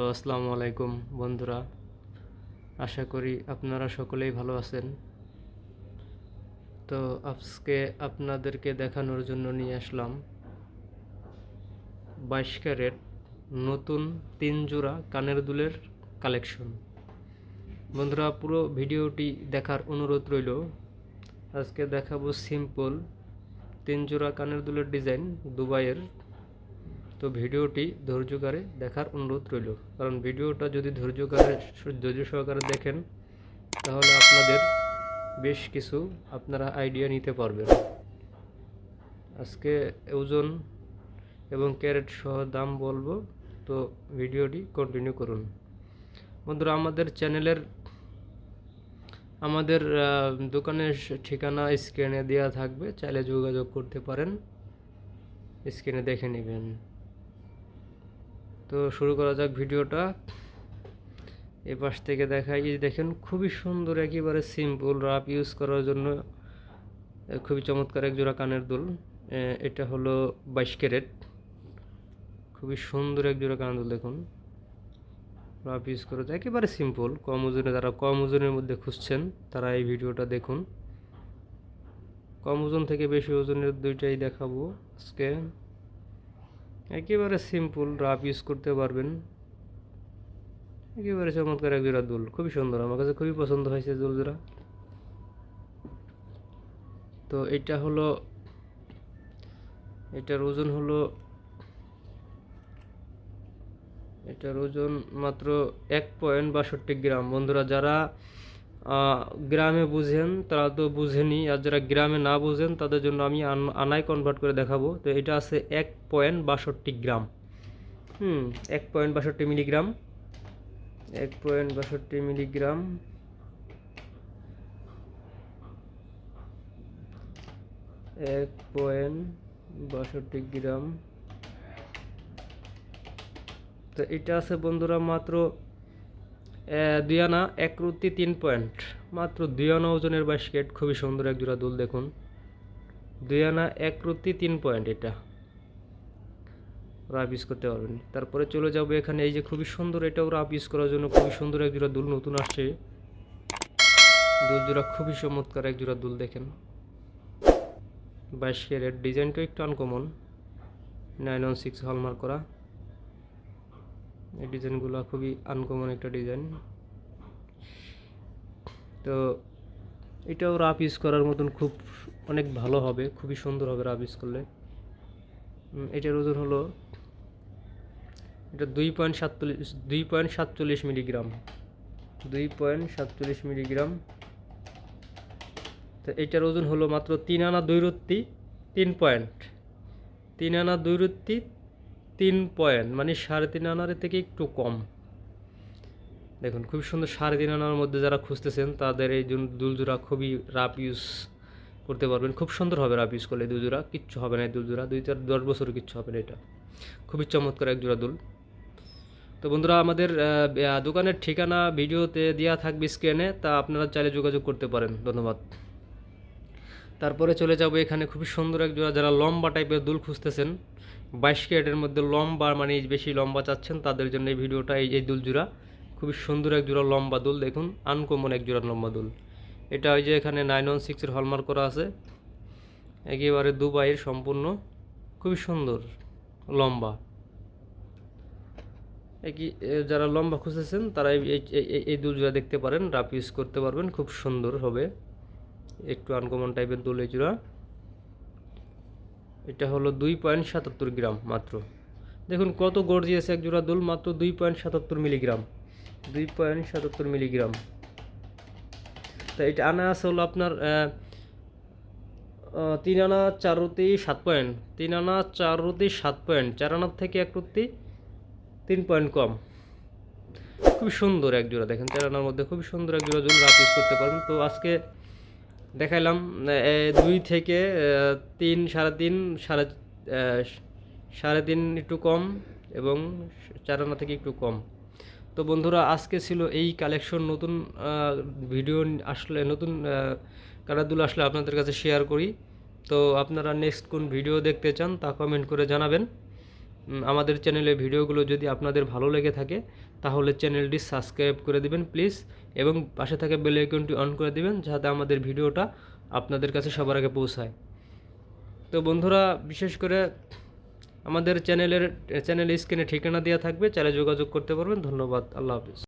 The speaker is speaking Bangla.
তো আসসালামু আলাইকুম, বন্ধুরা। আশা করি আপনারা সকলেই ভালো আছেন। তো আজকে আপনাদেরকে দেখানোর জন্য নিয়ে আসলাম বাইশ ক্যারেট নতুন তিন জোড়া কানের দুলের কালেকশন। বন্ধুরা, পুরো ভিডিওটি দেখার অনুরোধ রইল। আজকে দেখাবো সিম্পল তিন জোড়া কানের দুলের ডিজাইন দুবাইয়ের। তো ভিডিওটি ধৈর্যকারে দেখার অনুরোধ রইল। কারণ ভিডিওটা যদি ধৈর্যকারে, ধৈর্য সহকারে দেখেন, তাহলে আপনাদের বেশ কিছু আপনারা আইডিয়া নিতে পারবেন। আজকে ওজন এবং ক্যারেট সহ দাম বলব, তো ভিডিওটি কন্টিনিউ করুন। বন্ধুরা, আমাদের চ্যানেলের, আমাদের দোকানের ঠিকানা স্ক্রিনে দেওয়া থাকবে, চাইলে যোগাযোগ করতে পারেন। স্ক্রিনে দেখে নেবেন। তো শুরু করা যাক ভিডিওটা। এ পাশ থেকে দেখাই, এই দেখেন, খুবই সুন্দর, একেবারে সিম্পল রাফ ইউজ করার জন্য খুবই চমৎকার এক জোড়া কানের দুল। এটা হলো বাইশ ক্যারেট। খুবই সুন্দর এক জোড়া কানের দুল দেখুন। রাফ ইউজ করা যায়, একেবারে সিম্পল কম ওজনে, যারা কম ওজনের মধ্যে খুঁজছেন, তারা এই ভিডিওটা দেখুন। কম ওজন থেকে বেশি ওজনের দুইটাই দেখাবো আজকে। একেবারে সিম্পল রাফ ইউজ করতে পারবেন। একেবারে চমৎকার এক জোড়া দুল, খুবই সুন্দর। আমার কাছে খুবই পছন্দ হয়েছে দুল জোড়া তো এটা হলো, এটার ওজন হলো, এটার ওজন মাত্র এক পয়েন্ট বাষট্টি গ্রাম। বন্ধুরা, যারা গ্রামে বুঝেন, তারা তো বুঝেনি। আর যারা গ্রামে না বুঝেন, তাদের জন্য আমি আন- আনায় কনভার্ট করে দেখাবো। তো এটা আছে এক পয়েন্ট বাষট্টি গ্রাম। হুম, এক পয়েন্ট বাষট্টি মিলিগ্রাম এক পয়েন্ট বাষট্টি মিলিগ্রাম এক পয়েন্ট বাষট্টি গ্রাম। তো এটা আছে বন্ধুরা মাত্র দুই আনা এক তিন পয়েন্ট। মাত্র দুই আনা ওজনের বাস্কেট খুবই সুন্দর এক জোড়া দুল দেখুন। দুই আনা এক তিন পয়েন্ট এটা। রাফ ইউজ করতে পারবেন। তারপরে চলে যাব এখানে, এই যে খুবই সুন্দর এটাও রাফ ইউজ করার জন্য খুবই সুন্দর এক জোড়া দুল নতুন আসছে। দুল জোড়া খুবই চমৎকার এক জোড়া দুল দেখেন। বাইশ ক্যারেট ডিজাইনটা একটু uncommon nine one six hallmark করা। এই ডিজাইনগুলো খুবই আনকমন একটা ডিজাইন। তো এটাও রাফ ইউজ করার মতন খুব অনেক ভালো হবে, খুবই সুন্দর হবে রাফ ইউজ করলে। এটার ওজন হলো, এটা দুই পয়েন্ট সাতচল্লিশ, দুই পয়েন্ট সাতচল্লিশ মিলিগ্রাম দুই পয়েন্ট সাতচল্লিশ মিলিগ্রাম তো এটার ওজন হলো মাত্র তিন আনা দুই রত্তি তিন পয়েন্ট তিন আনা দুই রত্তি তিন পয়েন্ট মানে সাড়ে তিন আনার থেকে একটু কম। দেখুন, খুব সুন্দর সাড়ে তিন আনার মধ্যে যারা খুঁজতেছেন, তাদের এই দুলজোড়া খুবই রাফ ইউজ করতে পারবেন। খুব সুন্দর হবে রাফ ইউজ করলে এই দুলজোড়া, কিচ্ছু হবে না দুলজোড়া। দুই চার দশ বছর কিচ্ছু হবে না এটা। খুবই চমৎকার এক জোড়া দুল। তো বন্ধুরা, আমাদের দোকানের ঠিকানা ভিডিওতে দেওয়া থাকবে স্ক্রিনে তা আপনারা চাইলে যোগাযোগ করতে পারেন। ধন্যবাদ। তারপরে চলে যাব এখানে। খুবই সুন্দর এক জোড়া, যারা লম্বা টাইপের দুল খুঁজতেছেন বাইশ ক্যারেটের মধ্যে লম্বা মানে বেশি লম্বা চাচ্ছেন, তাদের জন্য এই ভিডিওটা, এই এই দুল জোড়া, খুবই সুন্দর এক জোড়া লম্বা দুল, দেখুন, আনকমন এক জোড়া লম্বা দুল। এটা ওই যে এখানে নাইন ওয়ান সিক্সের হলমার্ক করা আছে। একেবারে দুবাইয়ের সম্পূর্ণ, খুবই সুন্দর লম্বা। একই যারা লম্বা খুঁজেছেন, তারা এই দুল জোড়া দেখতে পারেন রাপ ইউজ করতে পারবেন, খুব সুন্দর হবে। একটু আনকমন টাইপের দুল এই জোড়া। এটা হলো দুই পয়েন্ট সাতাত্তর গ্রাম মাত্র। দেখুন কত গর্জিয়াস এক জোড়া দুল, মাত্র দুই পয়েন্ট সাতাত্তর মিলিগ্রাম দুই পয়েন্ট সাতাত্তর মিলিগ্রাম তা এটা আনা আছে হলো আপনার তিন আনা চার রুতি সাত পয়েন্ট, তিন আনা চার রুতি সাত পয়েন্ট, চার আনার থেকে এক রুতি তিন পয়েন্ট কম। খুবই সুন্দর এক জোড়া, দেখেন চার আনার মধ্যে খুবই সুন্দর এক জোড়া রাফ ইউজ করতে পারেন তো আজকে দেখাইলাম দুই থেকে তিন, সাড়ে তিন, সাড়ে সাড়ে তিন একটু কম এবং চার আনা থেকে একটু কম। তো বন্ধুরা, আজকে ছিল এই কালেকশন নতুন ভিডিও আসলে, নতুন কারাদুল আসলে আপনাদের কাছে শেয়ার করি। তো আপনারা নেক্সট কোন ভিডিও দেখতে চান তা কমেন্ট করে জানাবেন। আমাদের চ্যানেলের ভিডিওগুলো যদি আপনাদের ভালো লেগে থাকে, তাহলে চ্যানেলটি সাবস্ক্রাইব করে দিবেন প্লিজ এবং পাশে থাকা বেল আইকনটি অন করে দিবেন, যাতে আমাদের ভিডিওটা আপনাদের কাছে সবার আগে পৌঁছায়। তো বন্ধুরা, বিশেষ করে আমাদের চ্যানেলের চ্যানেল স্ক্রিনে ঠিকানা দেওয়া থাকবে চ্যানেলে যোগাযোগ করতে পারবেন। ধন্যবাদ, আল্লাহ হাফিজ।